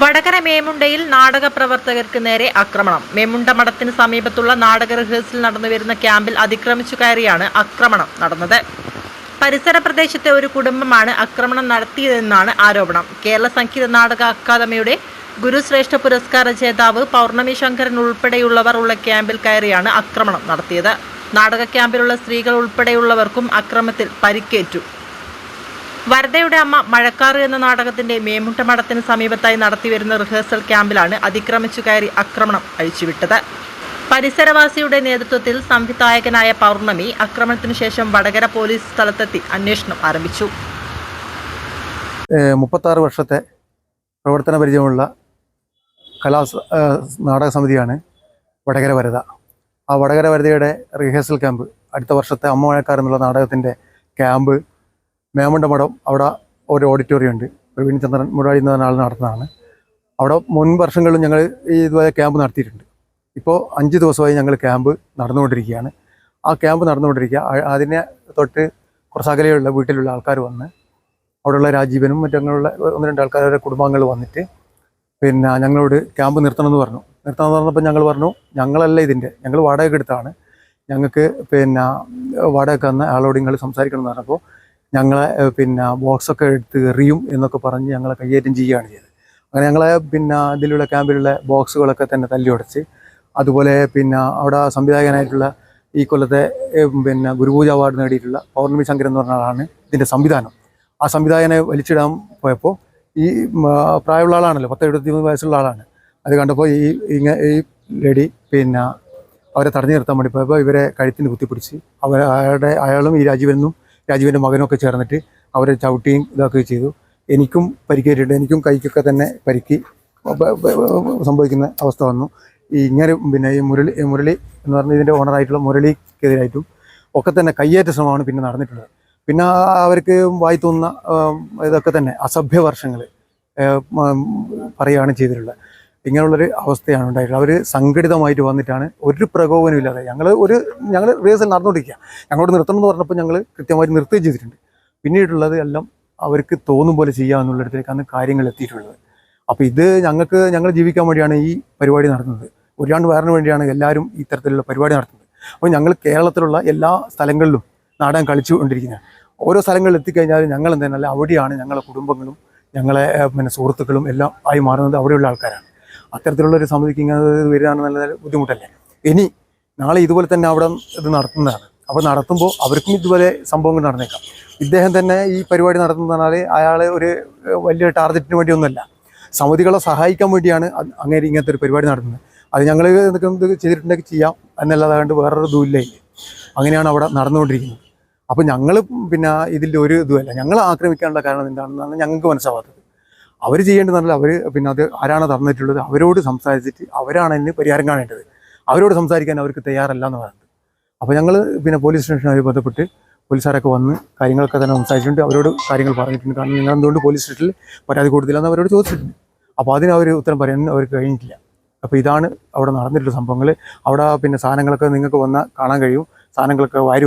വടകര മേമുണ്ടയിൽ നാടക പ്രവർത്തകർക്ക് നേരെ ആക്രമണം. മേമുണ്ട മഠത്തിന് സമീപത്തുള്ള നാടക റിഹേഴ്സൽ നടന്നുവരുന്ന ക്യാമ്പിൽ അതിക്രമിച്ചു കയറിയാണ് ആക്രമണം നടന്നത്. പരിസര പ്രദേശത്തെ ഒരു കുടുംബമാണ് ആക്രമണം നടത്തിയതെന്നാണ് ആരോപണം. കേരള സംഗീത നാടക അക്കാദമിയുടെ ഗുരുശ്രേഷ്ഠ പുരസ്കാര ജേതാവ് പൗർണമി ശങ്കരൻ ഉൾപ്പെടെയുള്ളവർ ഉള്ള ക്യാമ്പിൽ കയറിയാണ് ആക്രമണം നടത്തിയത്. നാടക ക്യാമ്പിലുള്ള സ്ത്രീകൾ ഉൾപ്പെടെയുള്ളവർക്കും അക്രമത്തിൽ പരിക്കേറ്റു. വരദയുടെ അമ്മ മഴക്കാറ് എന്ന നാടകത്തിന്റെ മേമുട്ടമഠത്തിന് സമീപത്തായി നടത്തിവരുന്ന റിഹേഴ്സൽ ക്യാമ്പിലാണ് അതിക്രമിച്ചു കയറി ആക്രമണം അഴിച്ചുവിട്ടത്. പരിസരവാസിയുടെ നേതൃത്വത്തിൽ സംവിധായകനായ പൗർണമി ആക്രമണത്തിനു ശേഷം വടകര പോലീസ് സ്ഥലത്തെത്തി അന്വേഷണം ആരംഭിച്ചു. മുപ്പത്താറ് വർഷത്തെ പ്രവർത്തന പരിചയമുള്ള കലാ നാടക സമിതിയാണ് വടകര വരത ആ വടകര വരതയുടെ റിഹേഴ്സൽ ക്യാമ്പ് അടുത്ത വർഷത്തെ അമ്മ മഴക്കാർ എന്നുള്ള നാടകത്തിന്റെ ക്യാമ്പ് മേമണ്ട മഠം അവിടെ ഒരു ഓഡിറ്റോറിയം ഉണ്ട്. പ്രവീൺ ചന്ദ്രൻ മുരാളി എന്ന ആൾ നടത്തുന്നതാണ്. അവിടെ മുൻ വർഷങ്ങളിലും ഞങ്ങൾ ഈ ഇതുപോലെ ക്യാമ്പ് നടത്തിയിട്ടുണ്ട്. ഇപ്പോൾ അഞ്ച് ദിവസമായി ഞങ്ങൾ ക്യാമ്പ് നടന്നുകൊണ്ടിരിക്കുകയാണ്. ആ ക്യാമ്പ് നടന്നുകൊണ്ടിരിക്കുക. അതിനെ തൊട്ട് കുറച്ചകലെയുള്ള വീട്ടിലുള്ള ആൾക്കാർ വന്ന് അവിടെയുള്ള രാജീവനും മറ്റങ്ങനെയുള്ള ഒന്ന് രണ്ട് ആൾക്കാരുടെ കുടുംബാംഗങ്ങൾ വന്നിട്ട് പിന്നെ ഞങ്ങളോട് ക്യാമ്പ് നിർത്തണമെന്ന് പറഞ്ഞു. നിർത്തണമെന്ന് പറഞ്ഞപ്പോൾ ഞങ്ങൾ പറഞ്ഞു ഞങ്ങളല്ല ഇതിന്റെ. ഞങ്ങൾ വാടക എടുത്താണ്. ഞങ്ങൾക്ക് പിന്നെ വാടക തന്ന ആളോട് നിങ്ങൾ സംസാരിക്കണം എന്ന് പറഞ്ഞപ്പോൾ ഞങ്ങളെ പിന്നെ ബോക്സൊക്കെ എടുത്ത് എറിയും എന്നൊക്കെ പറഞ്ഞ് ഞങ്ങളെ കയ്യേറ്റം ചെയ്യുകയാണ് ചെയ്തത്. അങ്ങനെ ഞങ്ങളെ പിന്നെ ഇതിലുള്ള ക്യാമ്പിലുള്ള ബോക്സുകളൊക്കെ തന്നെ തല്ലി ഉടച്ച് അതുപോലെ പിന്നെ അവിടെ സംവിധായകനായിട്ടുള്ള ഈ കൊല്ലത്തെ പിന്നെ ഗുരുപൂജ അവാർഡ് നേടിയിട്ടുള്ള പൗർണമി ശങ്കരൻ എന്ന് പറഞ്ഞ ആളാണ് ഇതിന്റെ സംവിധാനം. ആ സംവിധായകനെ വലിച്ചിടാൻ പോയപ്പോൾ ഈ പ്രായമുള്ള ആളാണല്ലോ പത്ത് എഴുപത്തി മൂന്ന് വയസ്സുള്ള ആളാണ്. അത് കണ്ടപ്പോൾ ഈ ഇങ്ങനെ ഈ ലേഡി പിന്നെ അവരെ തടഞ്ഞു നിർത്താൻ വേണ്ടി പോയപ്പോൾ ഇവരെ കഴുത്തിന് കുത്തിപ്പിടിച്ച് അവർ അയാളുടെ അയാളും ഈ രാജീവനും രാജീവന്റെ മകനൊക്കെ ചേർന്നിട്ട് അവരെ ചവിട്ടിയും ഇതൊക്കെ ചെയ്തു. എനിക്കും പരിക്കേറ്റിട്ടുണ്ട്. എനിക്കും കൈക്കൊക്കെ തന്നെ പരിക്ക് സംഭവിക്കുന്ന അവസ്ഥ വന്നു. ഈ ഇങ്ങനെ പിന്നെ ഈ മുരളി മുരളി എന്ന് പറഞ്ഞ ഇതിന്റെ ഓണറായിട്ടുള്ള മുരളിക്കെതിരായിട്ടും ഒക്കെ തന്നെ കയ്യേറ്റ ശ്രമമാണ് പിന്നെ നടന്നിട്ടുള്ളത്. പിന്നെ അവർക്ക് വായി തോന്നുന്ന ഇതൊക്കെ തന്നെ അസഭ്യ വർഷങ്ങൾ പറയുകയാണ് ചെയ്തിട്ടുള്ളത്. ഇങ്ങനെയുള്ളൊരു അവസ്ഥയാണ് ഉണ്ടായിട്ടുള്ളത്. അവർ സംഘടിതമായിട്ട് വന്നിട്ടാണ് ഒരു പ്രകോപനവും ഇല്ലാതെ ഞങ്ങൾ ഒരു ഞങ്ങൾ റിഹേഴ്സൽ നടന്നുകൊണ്ടിരിക്കുക. ഞങ്ങളോട് നിർത്തണം എന്ന് പറഞ്ഞപ്പോൾ ഞങ്ങൾ കൃത്യമായിട്ട് നിർത്തുകയും ചെയ്തിട്ടുണ്ട്. പിന്നീടുള്ളത് എല്ലാം അവർക്ക് തോന്നും പോലെ ചെയ്യാമെന്നുള്ളിടത്തേക്കാണ് കാര്യങ്ങൾ എത്തിയിട്ടുള്ളത്. അപ്പോൾ ഇത് ഞങ്ങൾക്ക് ഞങ്ങൾ ജീവിക്കാൻ വേണ്ടിയാണ് ഈ പരിപാടി നടത്തുന്നത്. ഒരുപാട് വയറിന് വേണ്ടിയാണ് എല്ലാവരും ഇത്തരത്തിലുള്ള പരിപാടി നടത്തുന്നത്. അപ്പോൾ ഞങ്ങൾ കേരളത്തിലുള്ള എല്ലാ സ്ഥലങ്ങളിലും നാടകം കളിച്ചു കൊണ്ടിരിക്കുന്നത് ഓരോ സ്ഥലങ്ങളിൽ എത്തിക്കഴിഞ്ഞാൽ ഞങ്ങൾ എന്തായാലും അവിടെയാണ് ഞങ്ങളുടെ കുടുംബങ്ങളും ഞങ്ങളെ പിന്നെ സുഹൃത്തുക്കളും എല്ലാം ആയി മാറുന്നത് അവിടെയുള്ള ആൾക്കാരാണ്. അത്തരത്തിലുള്ള ഒരു സമിതിക്ക് ഇങ്ങനെ വരികയാണ് നല്ല ബുദ്ധിമുട്ടല്ലേ? ഇനി നാളെ ഇതുപോലെ തന്നെ അവിടെ ഇത് നടത്തുന്നതാണ്. അപ്പോൾ നടത്തുമ്പോൾ അവർക്കും ഇതുപോലെ സംഭവങ്ങൾ നടന്നേക്കാം. ഇദ്ദേഹം തന്നെ ഈ പരിപാടി നടത്തുന്നതിനാൽ അയാൾ ഒരു വലിയ ടാർഗറ്റിന് വേണ്ടിയൊന്നുമല്ല സമിതികളെ സഹായിക്കാൻ വേണ്ടിയാണ് അങ്ങനെ ഇങ്ങനത്തെ ഒരു പരിപാടി നടത്തുന്നത്. അത് ഞങ്ങൾ ഇത് ചെയ്തിട്ടുണ്ടെങ്കിൽ ചെയ്യാം എന്നല്ലാതെ കണ്ട് വേറൊരു ഇതും ഇല്ല ഇല്ലേ അങ്ങനെയാണ് അവിടെ നടന്നുകൊണ്ടിരിക്കുന്നത്. അപ്പോൾ ഞങ്ങൾ പിന്നെ ഇതിൽ ഒരു ഇതുമല്ല. ഞങ്ങൾ ആക്രമിക്കാനുള്ള കാരണം എന്താണെന്നാണ് ഞങ്ങൾക്ക് മനസ്സിലാവാത്തത്. അവർ ചെയ്യേണ്ടതല്ല അവർ പിന്നെ അത് ആരാണ് തന്നിട്ടുള്ളത്? അവരോട് സംസാരിച്ചിട്ട് അവരാണ് അതിന് പരിഹാരം കാണേണ്ടത്. അവരോട് സംസാരിക്കാൻ അവർക്ക് തയ്യാറല്ല എന്ന് പറയുന്നത്. അപ്പോൾ ഞങ്ങൾ പിന്നെ പോലീസ് സ്റ്റേഷനുമായി ബന്ധപ്പെട്ട് പോലീസുകാരൊക്കെ വന്ന് കാര്യങ്ങളൊക്കെ തന്നെ സംസാരിച്ചിട്ടുണ്ട്. അവരോട് കാര്യങ്ങൾ പറഞ്ഞിട്ടുണ്ട്. കാരണം നിങ്ങൾ എന്തുകൊണ്ട് പോലീസ് സ്റ്റേഷനിൽ പരാതി കൊടുത്തില്ലെന്ന് അവരോട് ചോദിച്ചിട്ടുണ്ട്. അപ്പോൾ അതിന് അവർ ഉത്തരം പറയാൻ അവർക്ക് കഴിഞ്ഞിട്ടില്ല. അപ്പോൾ ഇതാണ് അവിടെ നടന്നിട്ടുള്ള സംഭവങ്ങൾ അവിടെ പിന്നെ സാധനങ്ങളൊക്കെ നിങ്ങൾക്ക് വന്നാൽ കാണാൻ കഴിയും. സാധനങ്ങളൊക്കെ വാരി